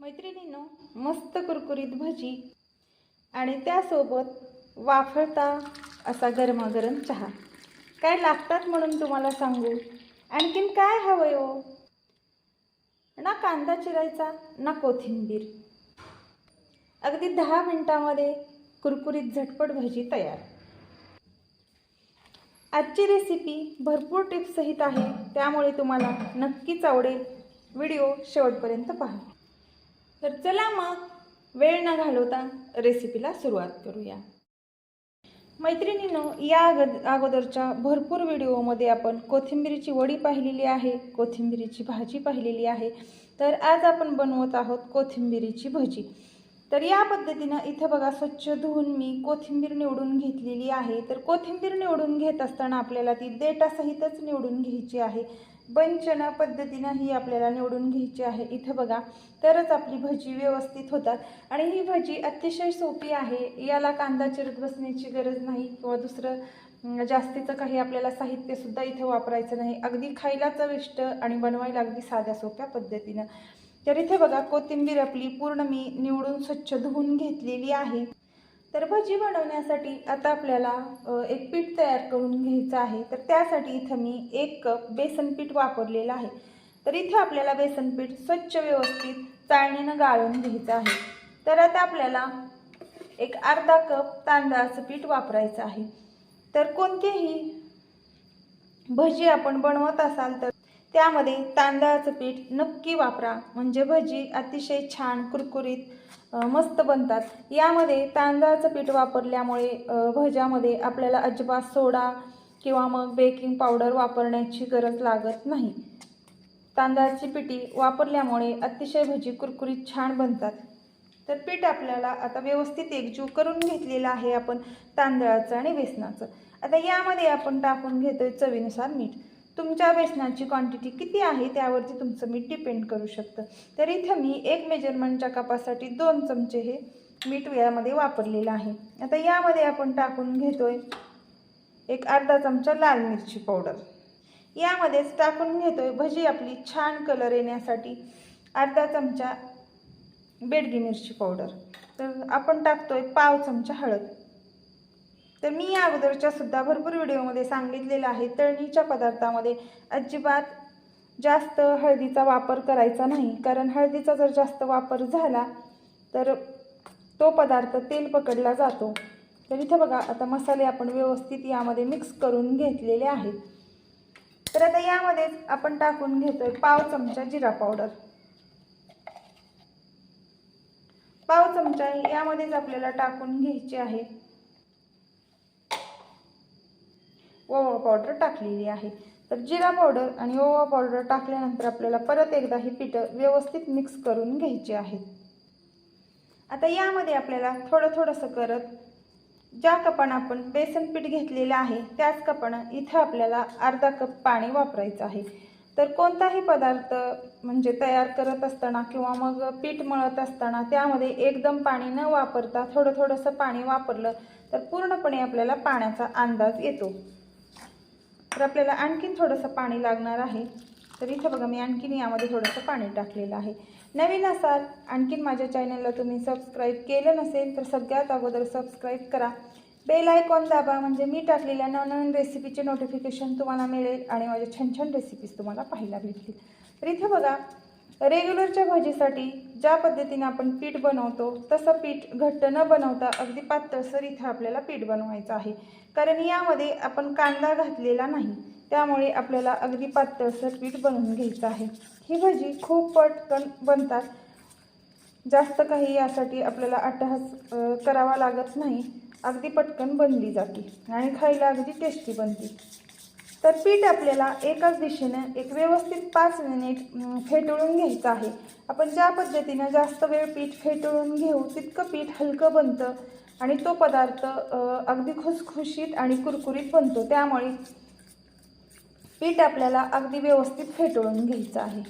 मैत्रिणींनो मस्त कुरकुरीत भजी. आणि त्यासोबत वाफळता असा गरमागरम चहा. काय लागतात म्हणून तुम्हाला सांगू? आणखीन काय हवंय हो? ना कांदा चिरायचा ना कोथिंबीर. अगदी दहा मिनिटामध्ये कुरकुरीत झटपट भजी तयार. आजची रेसिपी भरपूर टिप्ससहित आहे त्यामुळे तुम्हाला नक्कीच आवडेल. व्हिडिओ शेवटपर्यंत पहा. तर चला मग वेळ न घालवता रेसिपीला सुरुवात करूया. मैत्रिणींनो या अग अगोदरच्या भरपूर व्हिडिओमध्ये आपण कोथिंबीरीची वडी पाहिलेली आहे कोथिंबीरीची भाजी पाहिलेली आहे. तर आज आपण बनवत आहोत कोथिंबीरीची भजी. तर या पद्धतीनं इथं बघा स्वच्छ धुवून मी कोथिंबीर निवडून घेतलेली आहे. तर कोथिंबीर निवडून घेत असताना आपल्याला ती देटासहितच निवडून घ्यायची आहे. बंचना पद्धतीनं ही आपल्याला निवडून घ्यायची आहे. इथं बघा तरच आपली भजी व्यवस्थित होतात. आणि ही भजी अतिशय सोपी आहे. याला कांदा चिरत बसण्याची गरज नाही किंवा दुसरं जास्तीचं काही आपल्याला साहित्यसुद्धा इथं वापरायचं नाही. अगदी खायला चविष्ट आणि बनवायला अगदी साध्या सोप्या पद्धतीनं. तर इथे बघा कोथिंबीर आपली पूर्ण मी निवडून स्वच्छ धुवून घेतलेली आहे. तर भजी बनवण्यासाठी आता आपल्याला एक पीठ तयार करून घ्यायचं आहे. तर त्यासाठी इथं मी एक कप बेसन पीठ वापरलेलं आहे. तर इथे आपल्याला बेसन पीठ स्वच्छ व्यवस्थित चाळणीनं गाळून घ्यायचं आहे. तर आता आपल्याला एक अर्धा कप तांदळाचं पीठ वापरायचं आहे. तर कोणतेही भजी आपण बनवत असाल तर त्यामध्ये तांदळाचं पीठ नक्की वापरा. म्हणजे भजी अतिशय छान कुरकुरीत मस्त बनतात. यामध्ये तांदळाचं पीठ वापरल्यामुळे भज्यामध्ये आपल्याला अजिबात सोडा किंवा मग बेकिंग पावडर वापरण्याची गरज लागत नाही. तांदळाची पिठी वापरल्यामुळे अतिशय भजी कुरकुरीत छान बनतात. तर पीठ आपल्याला आता व्यवस्थित एकजीव करून घेतलेलं आहे आपण तांदळाचं आणि बेसनाचं. आता यामध्ये आपण टाकून घेतोय चवीनुसार मीठ. तुमच्या बेसनाची क्वांटिटी किती आहे त्यावरती तुमचं मीठ डिपेंड करू शकतं. तर इथं मी एक मेजरमेंटच्या कपासाठी दोन चमचे हे मीठ यामध्ये वापरलेलं आहे. आता यामध्ये आपण टाकून घेतोय एक अर्धा चमचा लाल मिरची पावडर यामध्येच टाकून घेतोय भजी आपली छान कलर येण्यासाठी अर्धा चमचा बेडगी मिरची पावडर तर आपण टाकतोय पाव चमचा हळद. तर मी या अगोदरच्या सुद्धा भरपूर व्हिडिओमध्ये सांगितलेलं आहे तळणीच्या पदार्थामध्ये अजिबात जास्त हळदीचा वापर करायचा नाही. कारण हळदीचा जर जास्त वापर झाला तर तो पदार्थ तेल पकडला जातो. तर इथं बघा आता मसाले आपण व्यवस्थित यामध्ये मिक्स करून घेतलेले आहेत. तर आता यामध्येच आपण टाकून घेतोय पाव चमचा जिरा पावडर. पाव चमचा यामध्येच आपल्याला टाकून घ्यायची आहे. ओवा पावडर टाकलेली आहे. तर जिरा पावडर आणि ओवा पावडर टाकल्यानंतर आपल्याला परत एकदा ही पिठं व्यवस्थित मिक्स करून घ्यायची आहेत आता यामध्ये आपल्याला थोडं थोडंसं करत ज्या कपानं आपण बेसन पीठ घेतलेलं आहे त्याच कपानं इथं आपल्याला अर्धा कप पाणी वापरायचं आहे. तर कोणताही पदार्थ म्हणजे तयार करत असताना किंवा मग पीठ मळत असताना त्यामध्ये एकदम पाणी न वापरता थोडं थोडंसं पाणी वापरलं तर पूर्णपणे आपल्याला पाण्याचा अंदाज येतो. तर आपल्याला आणखीन थोडंसं पाणी लागणार आहे. तर इथं बघा मी आणखीन यामध्ये थोडंसं पाणी टाकलेलं आहे. नवीन असाल आणखीन माझ्या चॅनलला तुम्ही सबस्क्राईब केलं नसेल तर सगळ्यात अगोदर सबस्क्राईब करा. बेल आयकॉन दाबा म्हणजे मी टाकलेल्या नवनवीन रेसिपीचे नोटिफिकेशन तुम्हाला मिळेल आणि माझ्या छान छान रेसिपीज तुम्हाला पाहायला भेटतील. तर इथे बघा रेग्युलरच्या भाजीसाठी ज्या पद्धतीने आपण पीठ बनवतो तसं पीठ घट्ट न बनवता अगदी पातळसर इथं आपल्याला पीठ बनवायचं आहे. कारण यामध्ये आपण कांदा घातलेला नाही त्यामुळे आपल्याला अगदी पातळसर पीठ बनवून घ्यायचं आहे. ही भजी खूप पटकन बनतात. जास्त काही यासाठी आपल्याला अट्टहास करावा लागत नाही. अगदी पटकन बनली जाते आणि खायला अगदी टेस्टी बनते. तर पीठ आपल्याला एकाच दिशेनं एक व्यवस्थित पाच मिनिट फेटळून घ्यायचं आहे. आपण ज्या पद्धतीनं जास्त वेळ पीठ फेटळून घेऊ तितकं पीठ हलकं बनतं आणि तो पदार्थ अगदी खुसखुशीत आणि कुरकुरीत बनतो. त्यामुळे पीठ आपल्याला अगदी व्यवस्थित फेटळून घ्यायचं आहे.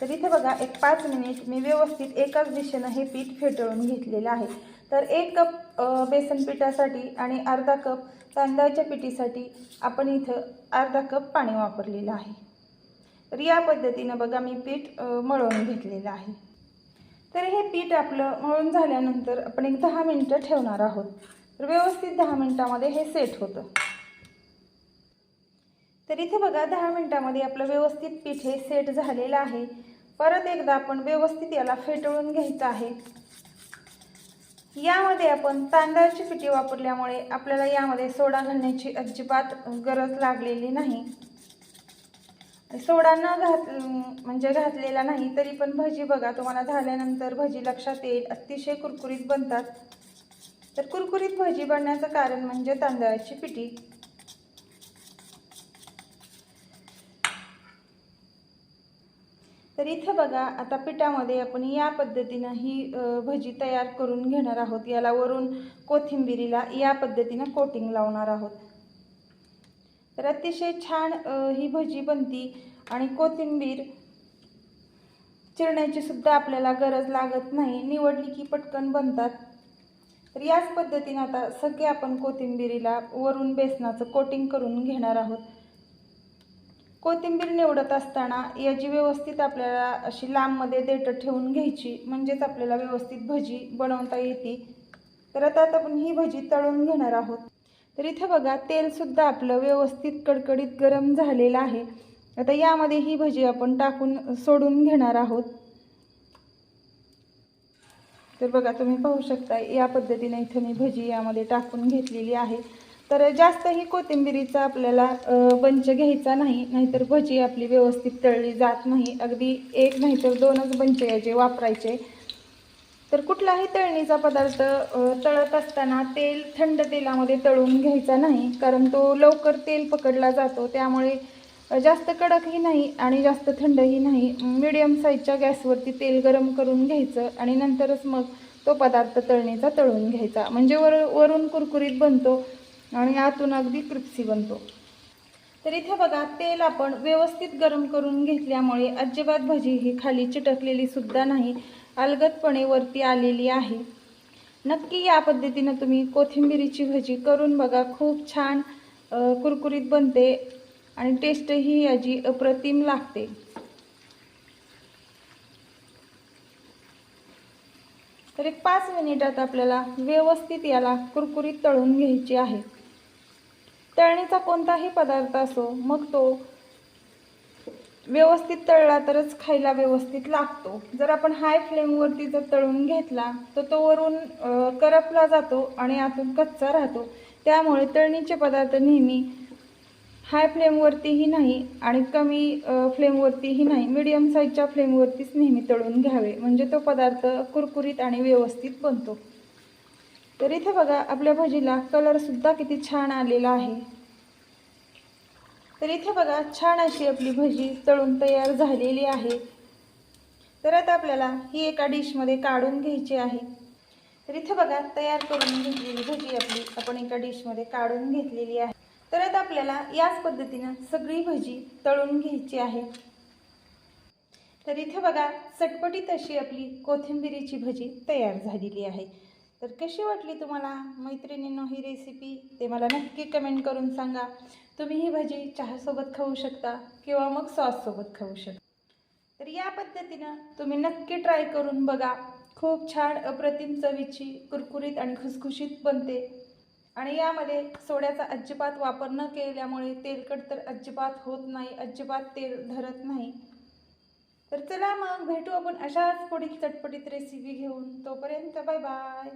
तर इथे बघा एक पाच मिनिट मी व्यवस्थित एकाच दिशेनं हे पीठ फेटळून घेतलेलं आहे. तर एक कप बेसन पिठासाठी आणि अर्धा कप तांदळाच्या पिठीसाठी आपण इथं अर्धा कप पाणी वापरलेलं आहे. तर या पद्धतीनं बघा मी पीठ मळवून मळून घेतलेलं आहे. तर हे पीठ आपलं मळून झाल्यानंतर आपण एक दहा मिनटं ठेवणार आहोत. तर व्यवस्थित दहा मिनटामध्ये हे सेट होतं. तर इथे बघा दहा मिनटामध्ये आपलं व्यवस्थित पीठ हे सेट झालेलं आहे. परत एकदा आपण व्यवस्थित याला फेटळून घ्यायचं आहे. यामध्ये आपण तांदळाची पिठी वापरल्यामुळे आपल्याला यामध्ये सोडा घालण्याची अजिबात गरज लागलेली नाही. सोडा न घात म्हणजे घातलेला नाही तरी पण भजी बघा तुम्हाला झाल्यानंतर भजी लक्षात येईल अतिशय कुरकुरीत बनतात. तर कुरकुरीत भजी बनण्याचं कारण म्हणजे तांदळाची पिठी. तर इथं बघा आता पिठामध्ये आपण या पद्धतीनं ही भजी तयार करून घेणार आहोत. याला वरून कोथिंबिरीला या पद्धतीनं कोटिंग लावणार आहोत. तर अतिशय छान ही भजी बनती आणि कोथिंबीर चिरण्याची सुद्धा आपल्याला गरज लागत नाही. निवडली की पटकन बनतात. तर याच पद्धतीनं आता सगळे आपण कोथिंबिरीला वरून बेसनाचं कोटिंग करून घेणार आहोत. कोथिंबीर निवडत असताना याची व्यवस्थित आपल्याला अशी लांबमध्ये देठं ठेवून घ्यायची म्हणजेच आपल्याला व्यवस्थित भजी बनवता येते. तर आता आता आपण ही भजी तळून घेणार आहोत. तर इथं बघा तेलसुद्धा आपलं व्यवस्थित कडकडीत गरम झालेलं आहे. आता यामध्ये ही भजी आपण टाकून सोडून घेणार आहोत. तर बघा तुम्ही पाहू शकता या पद्धतीने इथं मी भजी यामध्ये टाकून घेतलेली आहे. तर जास्तही कोथिंबिरीचा आपल्याला बंच घ्यायचा नाही नाहीतर भजी आपली व्यवस्थित तळली जात नाही. अगदी एक नाहीतर दोनच बंच याचे वापरायचे. तर कुठलाही तळणीचा पदार्थ तळत असताना तेल थंड तेलामध्ये तळून घ्यायचा नाही कारण तो लवकर तेल पकडला जातो. त्यामुळे जास्त कडकही नाही आणि जास्त थंडही नाही. मिडियम साईजच्या गॅसवरती तेल गरम करून घ्यायचं आणि नंतरच मग तो पदार्थ तळणीचा तळून घ्यायचा. म्हणजे वर वरून कुरकुरीत बनतो. आणि आतून अगदी क्रिप्सी बनतो. तर इथे बघा तेल आपण व्यवस्थित गरम करून घेतल्यामुळे अजिबात भजी ही खाली चिटकलेली सुद्धा नाही अलगदपणे वरती आलेली आहे. नक्की या पद्धतीनं तुम्ही कोथिंबिरीची भजी करून बघा खूप छान कुरकुरीत बनते आणि टेस्टही याची अप्रतिम लागते. तर एक पाच मिनिटात आपल्याला व्यवस्थित याला कुरकुरीत तळून घ्यायची आहे. तळणीचा कोणताही पदार्थ असो मग तो व्यवस्थित तळला तरच खायला व्यवस्थित लागतो. जर आपण हाय फ्लेमवरती जर तळून घेतला तर तो वरून करपला जातो आणि आतून कच्चा राहतो. त्यामुळे तळणीचे पदार्थ नेहमी हाय फ्लेमवरतीही नाही आणि कमी फ्लेमवरतीही नाही. मिडियम साईजच्या फ्लेमवरतीच नेहमी तळून घ्यावे. म्हणजे तो पदार्थ कुरकुरीत आणि व्यवस्थित बनतो. तर इथे बघा आपल्या भजीला कलरसुद्धा किती छान आलेला आहे. तर इथे बघा छान अशी आपली भजी तळून तयार झालेली आहे. तर आता आपल्याला ही एका डिशमध्ये काढून घ्यायची आहे. तर इथे बघा तयार करून घेतलेली भजी आपली आपण एका डिशमध्ये काढून घेतलेली आहे. तर आता आपल्याला याच पद्धतीनं सगळी भजी तळून घ्यायची आहे. तर इथे बघा चटपटीत अशी आपली कोथिंबिरीची भजी तयार झालेली आहे. तर कशी वाटली तुम्हाला मैत्रिणींनो ही रेसिपी ते मला नक्की कमेंट करून सांगा. तुम्ही ही भजी चहासोबत खाऊ शकता किंवा मग सॉससोबत खाऊ शकता. तर या पद्धतीनं तुम्ही नक्की ट्राय करून बघा. खूप छान अप्रतिम चवीची कुरकुरीत आणि खुसखुशीत बनते. आणि यामध्ये सोड्याचा अजिबात वापर न केल्यामुळे तेलकट तर अजिबात होत नाही अजिबात तेल धरत नाही. तर चला मग भेटू आपण अशाच पुढील चटपटीत रेसिपी घेऊन. तोपर्यंत बाय बाय